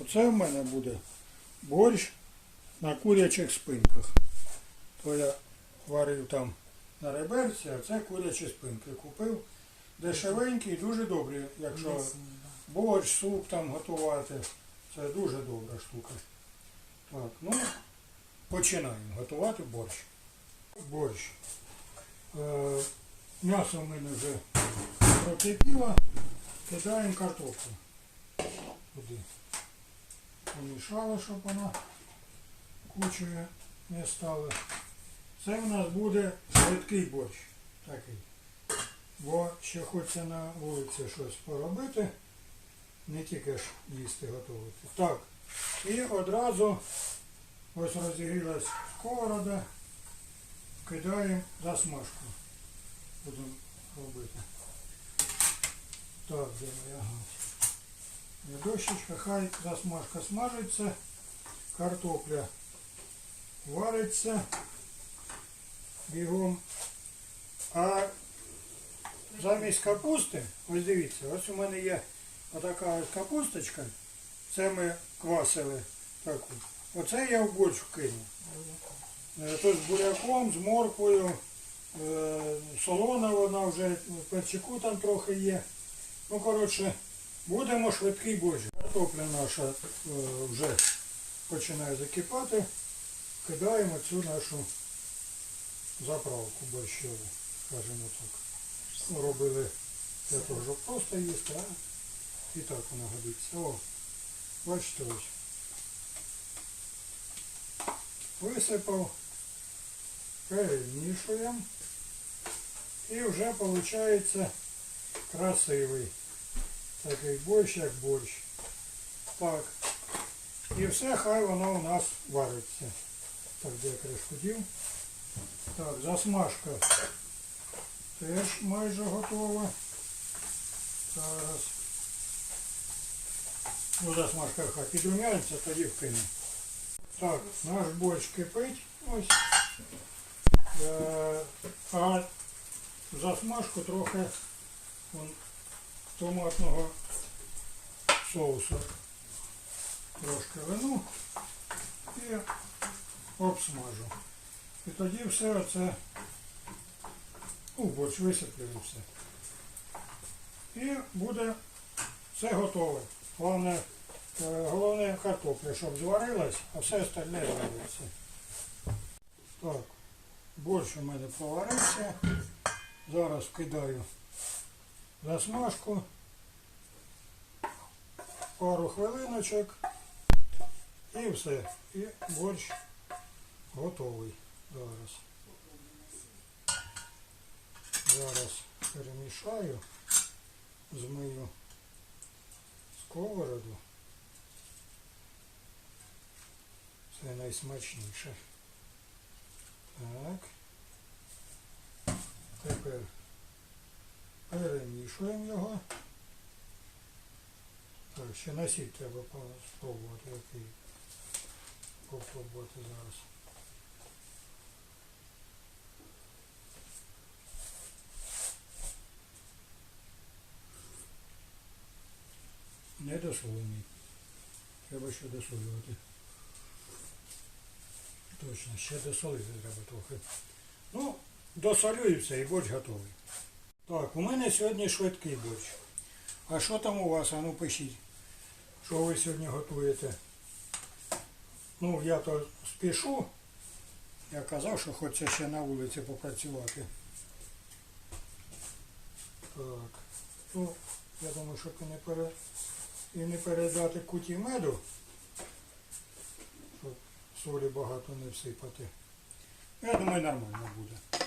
Оце в мене буде борщ на курячих спинках. То я варив там на реберці, а це курячі спинки. Купив дешевенький, дуже добрі, якщо борщ, суп там готувати. Це дуже добра штука. Так, ну, починаємо готувати борщ. Борщ. Е, м'ясо в мене вже прокипіло. Кидаємо картоплю. Туди. Помішали, щоб вона кучою не стала. Це в нас буде швидкий борщ такий. Бо ще хочеться на вулиці щось поробити, не тільки ж їсти готувати. Так. І одразу ось розігрілась сковорода, кидаємо засмажку. Будемо робити. Так, де моя гать? Дощечка, хай засмажка смажиться, картопля вариться бігом. А замість капусти, ось дивіться, ось у мене є отака капусточка. Це ми квасили таку. Оце я в борщ кину. Е, То з буряком, з морквою, е, солона вона вже, перчику там трохи є. Ну, коротше, будемо швидкий борщ. Картопля наша е, вже починає закипати. Кидаємо цю нашу заправку борщову, скажімо так. Робили для того, щоб просто їсти, а і так вона годиться. О, бачите ось. Висипав, перемішуємо. І вже виходить красивий такий борщ, як борщ. Так. І все, хай воно у нас вариться. Так, де кришку дів. Так, засмажка теж майже готова. Зараз. Ну, засмажка хай підрумяється, тоді вкину. Так, наш борщ кипить. Ось. Е, а засмажку трохи томатного соусу. Трошки вину і обсмажу. І тоді все оце, ну, борщ висиплю все. І буде все готове. Головне, е, головне картопля, щоб зварилась, а все остальне звариться. Так, борщ у мене поварився. Зараз вкидаю засмажку. Пару хвилиночок. І все. І борщ готовий зараз. Зараз перемішаю, змию сковороду. Це найсмачніше. Так. Тепер перемішуємо його. Так, ще носіть треба спробувати, який попробувати зараз. Не досолений. Треба ще досолювати. Точно, ще досолити треба трохи. Ну, досолю і все, і борщ готовий. Так, у мене сьогодні швидкий борщ. А що там у вас? А ну пишіть. Що ви сьогодні готуєте? Ну, я то спішу. Я казав, що хочеться ще на вулиці попрацювати. Так. Ну, я думаю, щоб і не, пере... і не передати куті меду, щоб солі багато не всипати. Я думаю, нормально буде.